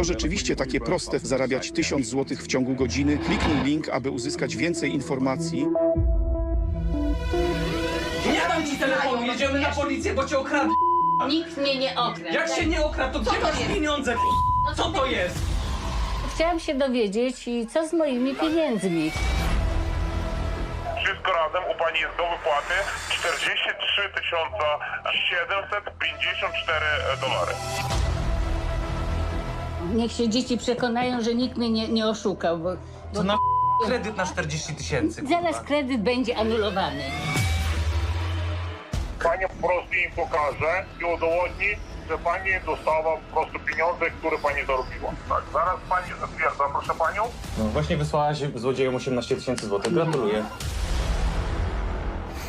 to rzeczywiście takie proste zarabiać 1000 zł w ciągu godziny, kliknij link, aby uzyskać więcej informacji. Nie dam ci telefonu, jedziemy na policję, bo cię okradli. Nikt mnie nie okradł. Jak się nie okradł, to Co gdzie to masz jest? pieniądze? No Co to jest? Chciałam się dowiedzieć, i co z moimi pieniędzmi. Wszystko razem u pani jest do wypłaty 43 754 dolary. Niech się dzieci przekonają, że nikt mnie nie, nie oszukał, bo, bo To na kredyt na 40 tysięcy. zaraz kredyt będzie anulowany. Pani po prostu im pokaże i udowodni, że pani dostała po prostu pieniądze, które pani zarobiła. Tak, zaraz pani zatwierdza, proszę panią. No właśnie wysłałaś złodziejom 18 tysięcy złotych. Gratuluję.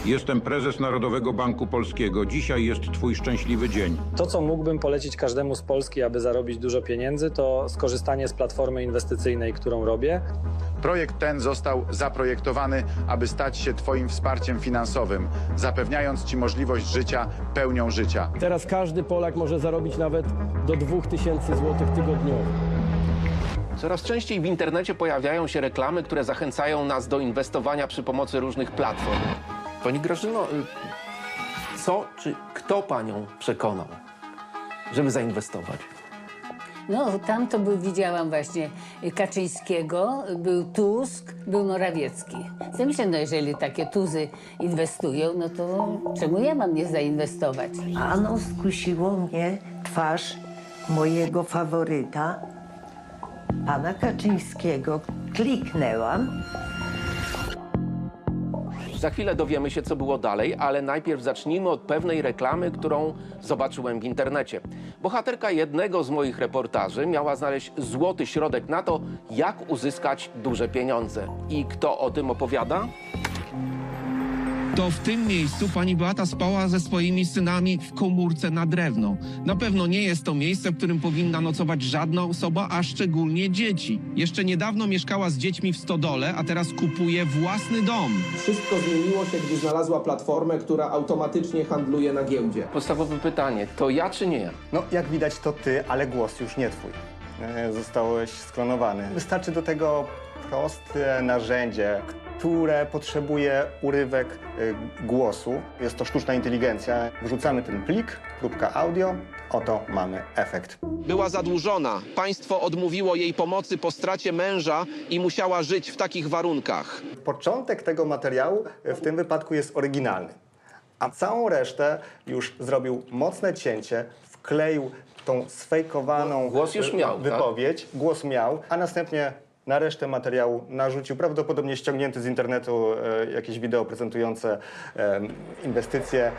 Jestem prezes Narodowego Banku Polskiego. Dzisiaj jest Twój szczęśliwy dzień. To, co mógłbym polecić każdemu z Polski, aby zarobić dużo pieniędzy, to skorzystanie z platformy inwestycyjnej, którą robię. Projekt ten został zaprojektowany, aby stać się Twoim wsparciem finansowym, zapewniając Ci możliwość życia pełnią życia. Teraz każdy Polak może zarobić nawet do 2000 zł tygodniowo. Coraz częściej w internecie pojawiają się reklamy, które zachęcają nas do inwestowania przy pomocy różnych platform. Pani Grażyno, y, co czy kto panią przekonał, żeby zainwestować? No, tam to był, widziałam właśnie Kaczyńskiego, był Tusk, był Morawiecki. Zamyślę, no jeżeli takie tuzy inwestują, no to czemu ja mam nie zainwestować? Ano skusiło mnie twarz mojego faworyta, pana Kaczyńskiego. Kliknęłam. Za chwilę dowiemy się, co było dalej, ale najpierw zacznijmy od pewnej reklamy, którą zobaczyłem w internecie. Bohaterka jednego z moich reportaży miała znaleźć złoty środek na to, jak uzyskać duże pieniądze. I kto o tym opowiada? To w tym miejscu pani Beata spała ze swoimi synami w komórce na drewno. Na pewno nie jest to miejsce, w którym powinna nocować żadna osoba, a szczególnie dzieci. Jeszcze niedawno mieszkała z dziećmi w stodole, a teraz kupuje własny dom. Wszystko zmieniło się, gdy znalazła platformę, która automatycznie handluje na giełdzie. Podstawowe pytanie, to ja czy nie ja? No, jak widać, to ty, ale głos już nie twój. E, Zostałeś sklonowany. Wystarczy do tego proste narzędzie, które potrzebuje urywek e, głosu. Jest to sztuczna inteligencja. Wrzucamy ten plik, próbka audio, oto mamy efekt. Była zadłużona. Państwo odmówiło jej pomocy po stracie męża i musiała żyć w takich warunkach. Początek tego materiału e, w tym wypadku jest oryginalny, a całą resztę już zrobił mocne cięcie, wkleił tą sfejkowaną Głos już e, miał, tak? wypowiedź, głos miał, a następnie na resztę materiału narzucił prawdopodobnie ściągnięty z internetu e, jakieś wideo prezentujące e, inwestycje